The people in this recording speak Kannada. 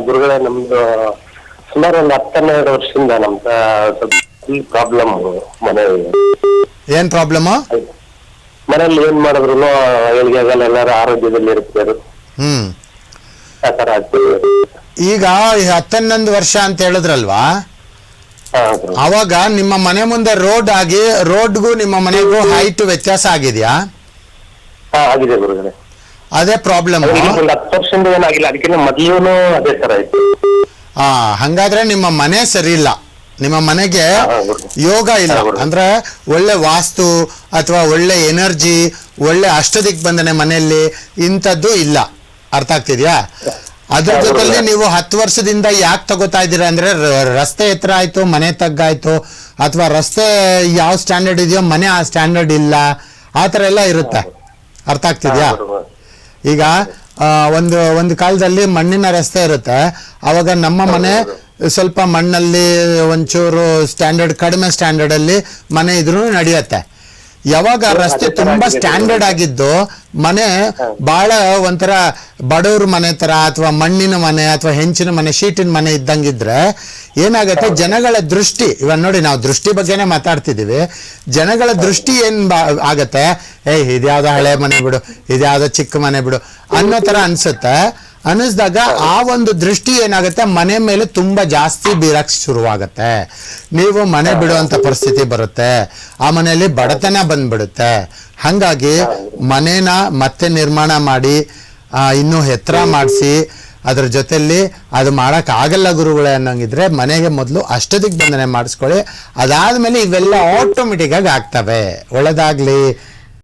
ಗುರುಗಳೇ ನಮ್ದು ಸುಮಾರು ಒಂದು ಹತ್ತೆರಡು ವರ್ಷದಿಂದ ನಮ್ದು ಪ್ರಾಬ್ಲಮ್ ಮನೆ ಏನ್ ಪ್ರಾಬ್ಲಮ್ ಮನೇಲಿ ಏನ್ ಮಾಡಿದ್ರು ಏಳಿಗೆ ಆಗಲ್ಲ ಎಲ್ಲರೂ ಆರೋಗ್ಯದಲ್ಲಿ ಇರ್ತಾರೆ ಹ್ಮ್. ಆಗ್ತದೆ. ಈಗ ಈ ಹತ್ತನ್ನೊಂದು ವರ್ಷ ಅಂತ ಹೇಳಿದ್ರಲ್ವಾ? ಅವಾಗ ನಿಮ್ಮ ಮನೆ ಮುಂದೆ ರೋಡ್ ಆಗಿ ರೋಡ್ಗೂ ನಿಮ್ಮ ಮನೆಗೂ ಹೈಟ್ ವ್ಯತ್ಯಾಸ ಆಗಿದೆಯಾ? ಹಾ ಆಗಿದೆ ಗುರುಗಳೇ. ಅದೇ ಪ್ರಾಬ್ಲಮ್ ಹಾ ಒಂದು ಹತ್ತು ವರ್ಷದಿಂದ ಏನಾಗಿಲ್ಲ ಅದಕ್ಕಿಂತ ಮೊದ್ಲೂ ಅದೇ ತರ ಆಯ್ತು ಆ ಹಂಗಾದ್ರೆ ನಿಮ್ಮ ಮನೆ ಸರಿ ಇಲ್ಲ ನಿಮ್ಮ ಮನೆಗೆ ಯೋಗ ಇಲ್ಲ. ಅಂದ್ರೆ ಒಳ್ಳೆ ವಾಸ್ತು ಅಥವಾ ಒಳ್ಳೆ ಎನರ್ಜಿ ಒಳ್ಳೆ ಅಷ್ಟದಿಕ್ ಬಂದನೆ ಮನೆಯಲ್ಲಿ ಇಂಥದ್ದು ಇಲ್ಲ. ಅರ್ಥ ಆಗ್ತಿದ್ಯಾ? ಅದ್ರ ಜೊತೆಲಿ ನೀವು ಹತ್ತು ವರ್ಷದಿಂದ ಯಾಕೆ ತಗೋತಾ ಇದ್ದೀರಾ ಅಂದ್ರೆ ರಸ್ತೆ ಎತ್ತರ ಆಯ್ತು ಮನೆ ತಗ್ಗಾಯ್ತು ಅಥವಾ ರಸ್ತೆ ಯಾವ ಸ್ಟ್ಯಾಂಡರ್ಡ್ ಇದೆಯೋ ಮನೆ ಆ ಸ್ಟ್ಯಾಂಡರ್ಡ್ ಇಲ್ಲ. ಆ ಥರ ಎಲ್ಲ ಇರುತ್ತೆ. ಅರ್ಥ ಆಗ್ತಿದ್ಯಾ. ಈಗ ಒಂದು ಒಂದು ಕಾಲದಲ್ಲಿ ಮಣ್ಣಿನ ರಸ್ತೆ ಇರುತ್ತೆ. ಅವಾಗ ನಮ್ಮ ಮನೆ ಸ್ವಲ್ಪ ಮಣ್ಣಲ್ಲಿ ಒಂಚೂರು ಸ್ಟ್ಯಾಂಡರ್ಡ್ ಕಡಿಮೆ ಸ್ಟ್ಯಾಂಡರ್ಡ್ ಅಲ್ಲಿ ಮನೆ ಇದ್ರೂ ನಡೆಯುತ್ತೆ. ಯಾವಾಗ ರಸ್ತೆ ತುಂಬಾ ಸ್ಟ್ಯಾಂಡರ್ಡ್ ಆಗಿದ್ದು ಮನೆ ಬಹಳ ಒಂಥರ ಬಡವ್ರ ಮನೆ ತರ ಅಥವಾ ಮಣ್ಣಿನ ಮನೆ ಅಥವಾ ಹೆಂಚಿನ ಮನೆ ಶೀಟಿನ ಮನೆ ಇದ್ದಂಗಿದ್ರೆ ಏನಾಗುತ್ತೆ? ಜನಗಳ ದೃಷ್ಟಿ ಇವಾಗ ನೋಡಿ ನಾವು ದೃಷ್ಟಿ ಬಗ್ಗೆನೇ ಮಾತಾಡ್ತಿದೀವಿ ಜನಗಳ ದೃಷ್ಟಿ ಏನ್ ಬಾ- ಆಗತ್ತೆ? ಏಯ್ ಇದ್ಯಾವ್ದೋ ಹಳೆ ಮನೆ ಬಿಡು ಇದ್ಯಾವ್ದೋ ಚಿಕ್ಕ ಮನೆ ಬಿಡು ಅನ್ನೋ ತರ ಅನ್ಸುತ್ತೆ. ಅನ್ನಿಸ್ದಾಗ ಆ ಒಂದು ದೃಷ್ಟಿ ಏನಾಗುತ್ತೆ? ಮನೆ ಮೇಲೆ ತುಂಬಾ ಜಾಸ್ತಿ ಬೀರಕ್ ಶುರುವಾಗತ್ತೆ. ನೀವು ಮನೆ ಬಿಡುವಂತ ಪರಿಸ್ಥಿತಿ ಬರುತ್ತೆ. ಆ ಮನೆಯಲ್ಲಿ ಬಡತನ ಬಂದ್ಬಿಡುತ್ತೆ. ಹಂಗಾಗಿ ಮನೇನ ಮತ್ತೆ ನಿರ್ಮಾಣ ಮಾಡಿ ಆ, ಇನ್ನೂ ಎತ್ತರ ಮಾಡಿಸಿ ಅದ್ರ ಜೊತೆಯಲ್ಲಿ ಅದು ಮಾಡಕ್ ಆಗಲ್ಲ ಗುರುಗಳೇ ಅನ್ನೋಂಗಿದ್ರೆ ಮನೆಗೆ ಮೊದಲು ಅಷ್ಟದಿಕ್ ಬಂಧನೆ ಮಾಡಿಸ್ಕೊಳ್ಳಿ. ಅದಾದ್ಮೇಲೆ ಇವೆಲ್ಲ ಆಟೋಮೆಟಿಕ್ ಆಗಿ ಆಗ್ತವೆ. ಒಳ್ಳೇದಾಗ್ಲಿ.